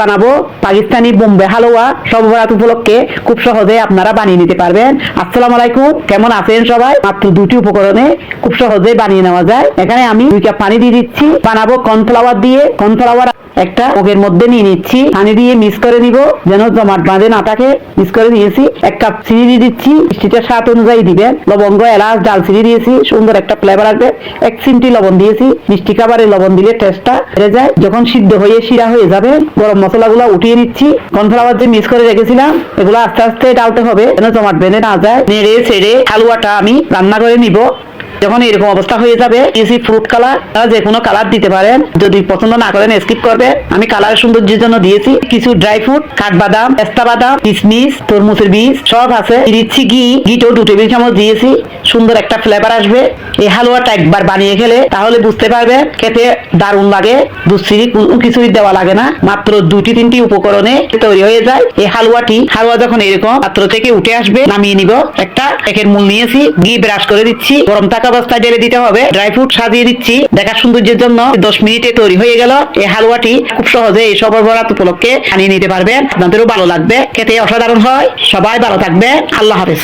বানাবো পাকিস্তানি বোম্বে হালুয়া সবরাত উপলক্ষে খুব সহজে আপনারা বানিয়ে নিতে পারবেন। আসসালামু আলাইকুম, কেমন আছেন সবাই? মাত্র দুটি উপকরণে খুব সহজে বানিয়ে নেওয়া যায়। এখানে আমি দুই কাপ পানি দিয়ে দিচ্ছি। বানাবো কর্নফ্লাওয়ার দিয়ে। কর্নফ্লাওয়ার একটা মগের মধ্যে নিয়ে নিচ্ছি। পানি দিয়ে মিক্স করে নিব যেন জমাট বাঁধে না থাকে মিক্স করে নিয়েছি। এক কাপ চিনি দিয়ে দিচ্ছি। মিষ্টিটা স্বাদ অনুযায়ী দিবেন। লবঙ্গ, এলাচ ডালচিনি দিয়েছি। সুন্দর একটা ফ্লেভার আসবে। এক চিমটি লবণ দিয়েছি। মিষ্টি খাবারে লবণ দিলে টেস্টটা বেড়ে যায়। যখন সিদ্ধ হয়ে শিরা হয়ে যাবে, গরম মশলাগুলো উঠিয়ে নিচ্ছি। কর্নফ্লাওয়ার যে মিক্স করে রেখেছিলাম, এগুলো আস্তে আস্তে ডালতে হবে। যেন জমাট বেঁধে না যায়। নেড়ে, ছেড়ে, হালুয়াটা আমি রান্না করে নিব। যখন এরকম অবস্থা হয়ে যাবে ইসি ফ্রুট কালার তারা যে কোনো কালার দিতে পারেন। যদি পছন্দ না করেন স্কিপ করবে। আমি কালার সৌন্দর্যের জন্য দিয়েছি কিছু ড্রাই ফ্রুট কাঠবাদাম, পেস্তা বাদাম কিশমিশ তরমুজের বীজ, সব আছে। দিচ্ছি ঘি ঘিটাও দু টেবিল চামচ দিয়েছি। সুন্দর একটা ফ্লেভার আসবে। এই হালুয়াটা একবার বানিয়ে খেলে তাহলে বুঝতে পারবে খেতে দারুণ লাগে। দুশ্চিরি কোনো কিছুই দেওয়া লাগে না। মাত্র দুটি তিনটি উপকরণে তৈরি হয়ে যায়। এই হালুয়াটি, হালুয়া যখন এরকম পাত্র থেকে উঠে আসবে, নামিয়ে নিব। একটা একের মূল নিয়েছি। ঘি ব্রাশ করে দিচ্ছি। গরম থাকা অবস্থায় ঢেলে দিতে হবে। ড্রাই ফ্রুট সাজিয়ে দিচ্ছি। দেখা সৌন্দর্যের জন্য দশ মিনিটে তৈরি হয়ে গেল। এই হালুয়াটি খুব সহজে এই সব বরাত উপলক্ষে আনিয়ে নিতে পারবেন। আপনাদেরও ভালো লাগবে। খেতে অসাধারণ হয়। সবাই ভালো থাকবে আল্লাহ হাফেজ।